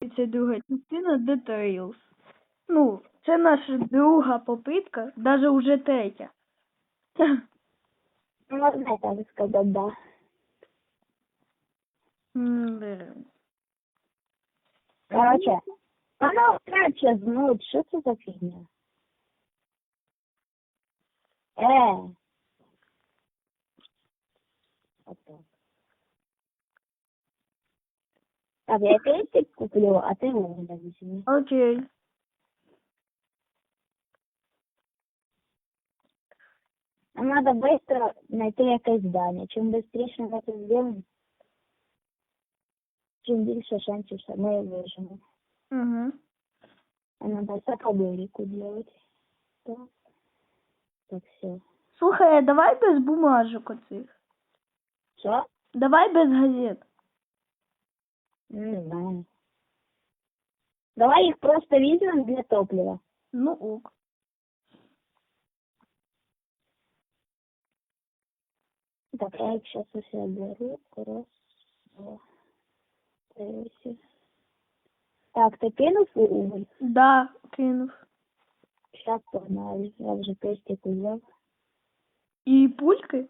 Це друга частина Details. Ну, це наша друга попитка, навіть уже третя. Можна так сказати, да. Короче, вона краще знуть, що це за фігня. Е. Отак. Так, я пейсик куплю, а ти вугля візьми. Окей. Нам надо быстро знайти якесь здання. Чим швидше ми це зробимо, чим більше шансів, що ми виживемо. Угу. А надо все делать. Так. Так, все. Слухай, а давай без бумажок оцих. Що? Давай без газет. Не знаю. Давай їх просто візьмемо для топлива. Ну ок. Так, я їх зараз усе беру. Раз, два, три. Так, ти кинув у уголь? Да, кинув. Зараз погнали. Я вже пестик взяв. І пульки?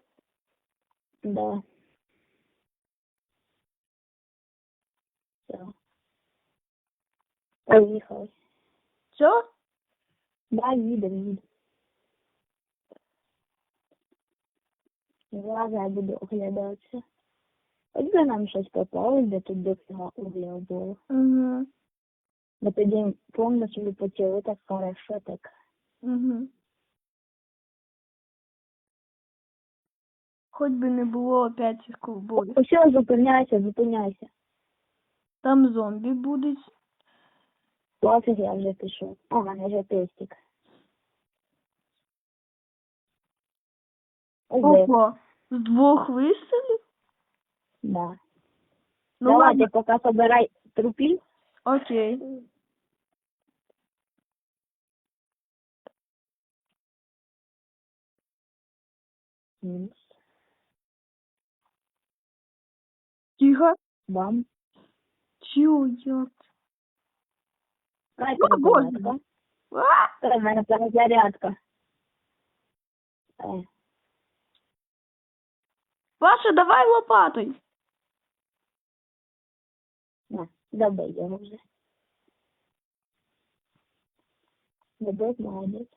Да. Все. Поїхали. Все? Да, їдемо, їдемо. Я буду оглядатися. Хоч би нам щось попалось, де тут до цього угля було. Угу. Бо тоді повністю почали так хорошо так. Угу. Хоч би не було опять цих ковбоїв. Все, зупиняйся, зупиняйся. Там зомбі будуть. Пофіг, я вже. О, в мене вже пестик. Опа. З двох вистрілів? Да. Ну Давай, ладно. поки собирай трупів. Окей. Мінус. Тихо. Бам. Чого як? Ай, Ну, перезарядка. можна. А! Це в мене перезарядка. Е, Паша, давай лопатою. на, добий його вже. Добив, молодець.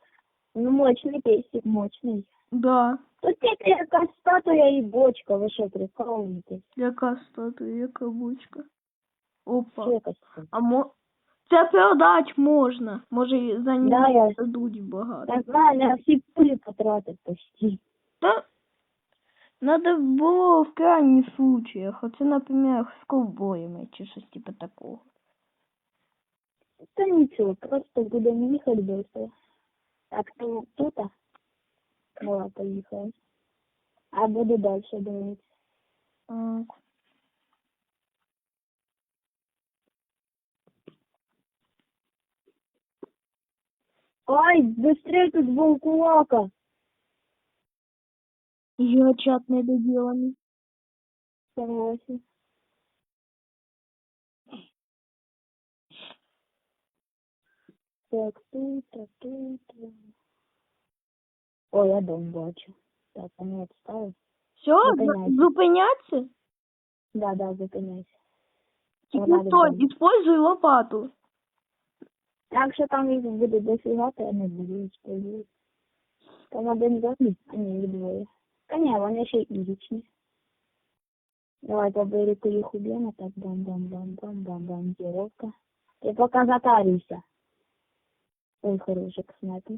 Ну, мощний песик, мощний. Да. Тут тільки якась статуя і бочка, ви що, прикалуєтесь? Яка статуя, яка бучка. Опа. Що якась статуя? А мо... Це продать можна. Може за Да, нього я- дадуть багато. Я знаю, я всі пулі потратив почти. Та надо було в крайніх случаях. Оце, наприклад, з ковбоями чи щось типу такого. Та нічого, просто будемо їхати быстро. Так, ти тут? а? Давай. А буду далі дивитися. Так. Ай, быстрее тут волкулака. Я чат недоділений. Согласен. Так, тут, так, тут. О, я дом бачу. Так, вони відстали. Все, Зупиняйся. зупиняться? Да, да, зупиняйся. Тільки Вона стой, відома. используй лопату. Якщо там їх буде дофіга, то я не буду сподіватися. Там один зомбі, а ні, їх двоє. Та ні, вони ще й ізічні. Давай по берегу їх уб'ємо, так бам-бам-бам-бам-бам-бам, діровка. Ти поки затарюйся. Ой, хороший снайпер.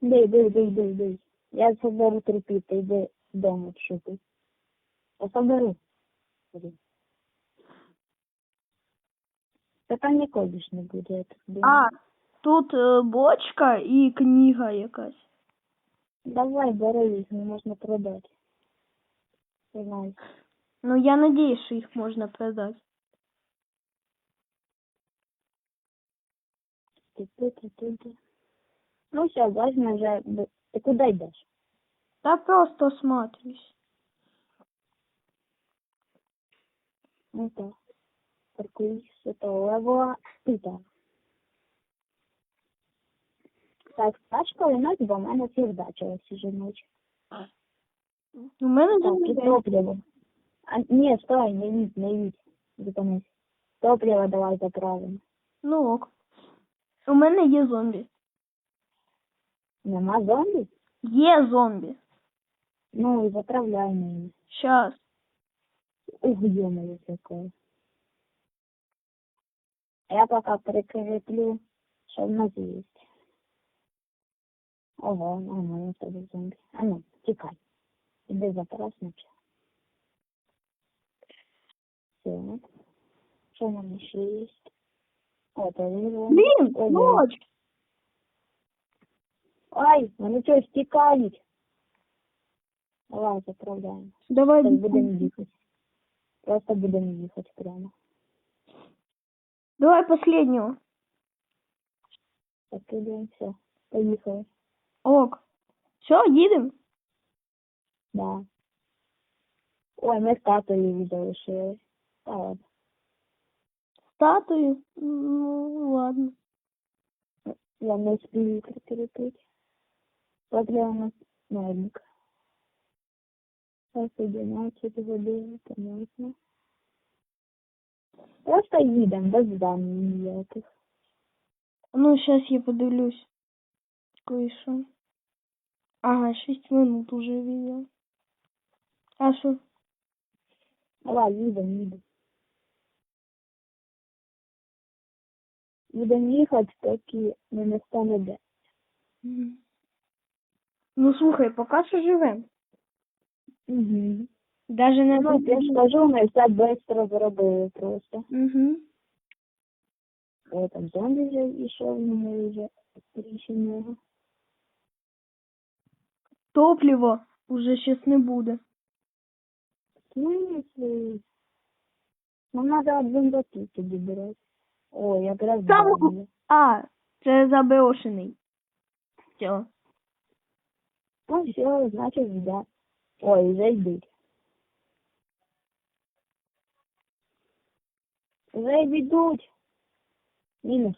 Бей, бей, бей, бей, бей. Я соберу трупи, ти йди дому шукай. Я соберу. Та там не буде, я так думаю. А, тут е, бочка і книга якась. Давай, бери їх, не можна продати. Не знаю. Ну, я надіюсь, що їх можна продати. Ти тут, ти тут. Ну все, возьми вже. б- Ти куди йдеш? Та просто осматрюсь. Ну так. Паркуйся, то лево тут. Так, тачка у нас, бо в мене всі жіночі. У мене Так, і топливо. А, ні, стой, не їдь, не їдь. Зупинись. Топливо давай заправимо. Ну ок. У мене є зомбі. Нема зомбі? Є зомбі. Ну, і заправляй мені. Щас. Ух, ё-моё, Я пока прикреплю, что в нас есть. Ого, нормально тобі зомбі. А ну, тікай. Іди запрос наче. Все. Що в мене ще є? О, то він. Блін, ночь. Ай, вони щось тікають. Давай, заправляємо. Давай. Так будемо їхати. Просто будемо їхати прямо. Давай последнього. Так, все. Поїхали. Ок. Все, їдемо. Да. Ой, ми статую залишили. Та ладно. Статую. Ну, ладно. Я не спію у нас мельник. Зараз 11 годин, понятно. Просто їдемо, без зданий ніяких. Ну, сейчас я подивлюсь. Кое-що. Ага, 6 минут уже видел. А що? Давай, їдемо, їдемо. Будемо їхати, поки не настане день. Мгм. Ну, слухай, поки що живем. Угу. Даже не Ну, я ж кажу, ми все швидко зробили просто. Угу. О, там зомбі вже йшов, ну ми вже рішення. Топливо уже сейчас не буде. В? Нам надо один батут тоді брати. О, якраз Там- зомбі. А, це заброшений. Все. Ну все, значить, да. Ой, вже йдуть. Вже йдуть. Мінус.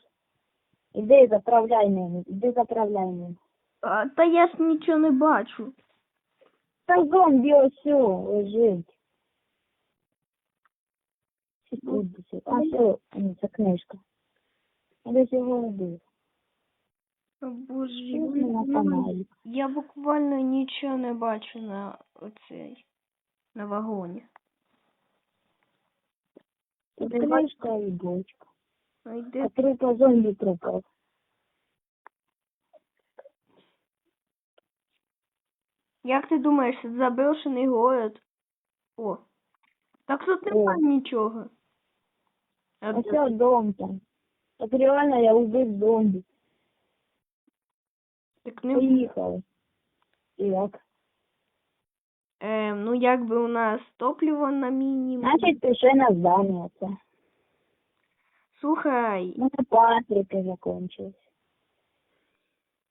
Іди заправляй ними, іди заправляй ними. А, та я ж нічого не бачу. Та зомбі ось лежить. А, все, це книжка. Я його робив. О, Боже, я буквально нічого не бачу на оцей на вагоні. Тут книжка і бочка. А А йде трупа зомбі пропав. Як ти думаєш, це заброшений город? О. Так тут немає нічого. А А де- все дом там. Так реально я убив зомбі. Так не Поїхали. І як? Ем, ну якби у нас топливо на мінімум. Значить, пішли на здання це. Слухай, У мене патрики закончились.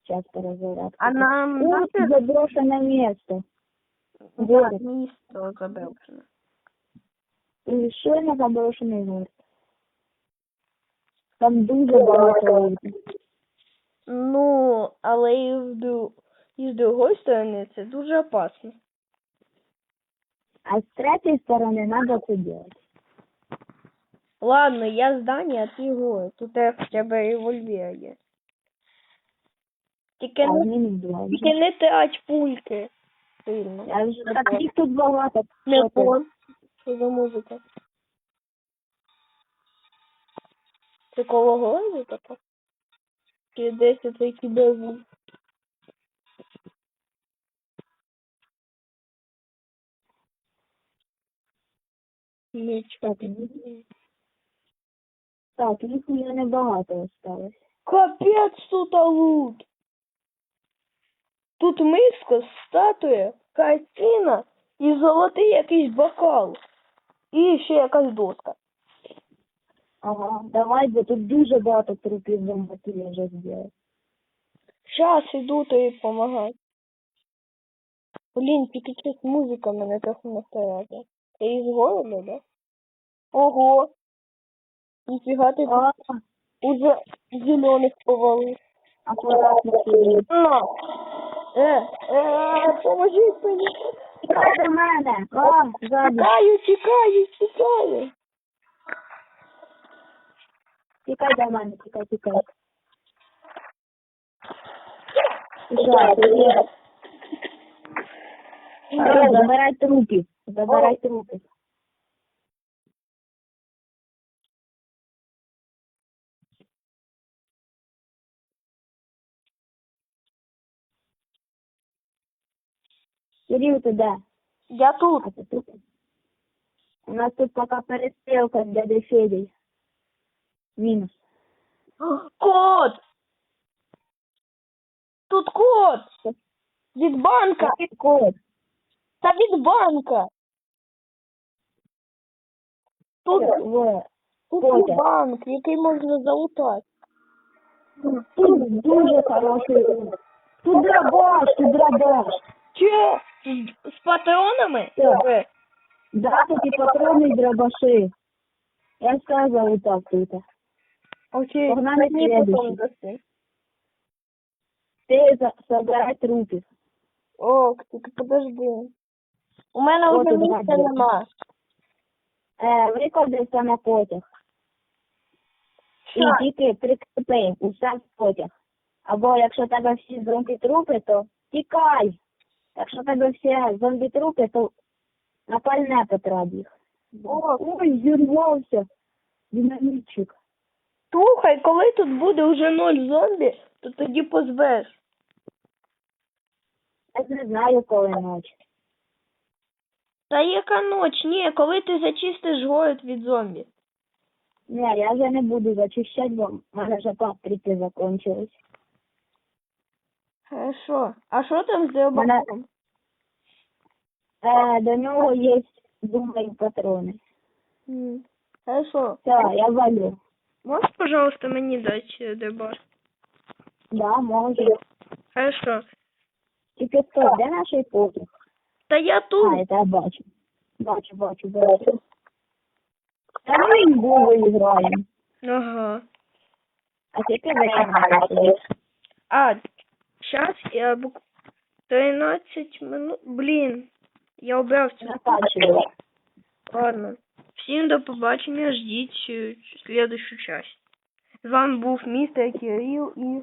Сейчас перезарядка. а нам Ось наше заброшене місто. Город. місто заброшене. І що на заброшений город? Там дуже багато людей. Ну, але і з, з другої сторони це дуже опасно. А з третьої сторони треба це робити. Ладно, я здання, а ти город. Тут я хоча б револьвер є. Тільки А не, мінус два. вже. тільки не трать пульки сильно. Я вже так їх тут багато. Не Що ти? пон. Що за музика? Це коло городу така? Чи десь оцей кібервуз? Ніч. Так, їх у мене небагато осталось. Капець тут лут. Тут миска, статуя, картина і золотий якийсь бокал. І ще якась доска. Ага, давай, бо тут дуже багато трупів зомбаків вже зробив. Щас іду тобі помагати. Блін, тільки щось музика мене трохи настояла. Це із городу, да? Ого! Ти тут О, уже зелених повалив. акуратно сидить. На. Е, е, поможіть мені. Тікай до мене. О, ззаді. Тікаю, тікаю, тікаю. Тікай до мене, тікай, тікай. Тікай. Забирай трупи. Забирай трупи. Кирилл, ты да? Я тут. А ты тут? У нас тут пока перестрелка с дядей Федей. Минус. Кот! Тут кот! Від банка! Какой код? Та від банка! Тут, Вот. тут Котя. банк, який можна залутати. Тут дуже хороший. Тут дробаш, тут дробаш. Че? З, з патронами? Так. Е, Да, тут и патроны и дробаши. Я сказал вот так тут. Окей, Погнали мені потім следующий. даси. Ты за- собирай трупы. Ок, тільки подожди. У мене От вже і давай, місця давай. нема. Е, викладайся на потяг. І Що? тільки прикріпи усе в потяг. Або якщо тебе всі зомбі-трупи, то тікай. Якщо тебе всі зомбі-трупи, то напальне потріб їх. О. Ой, зірвався. Динамітчик. Слухай, коли тут буде вже ноль зомбі, то тоді позвеш. Я не знаю, коли ночі. Та яка ніч? Ні, коли ти зачистиш город від зомбі. Ні, я вже не буду зачищати, бо в мене вже патрики закончились. Хорошо. А що там з рибаком? Е, до нього є, думаю, патрони. М, Хорошо. Все, я валю. Можеш, пожалуйста, мені дати дебар? Да, можу. Хорошо. Тільки стой, де наш потяг? Та я А, тут. це я бачу. Бачу, бачу, бачу. Та ми їм виграємо. Ага. А тільки виграємо. А, сейчас я бук... 13 минут. Блін. Я обрав цю. Ладно. Всім до побачення, ждіть е, следующую часть. З вами був містер Кирил і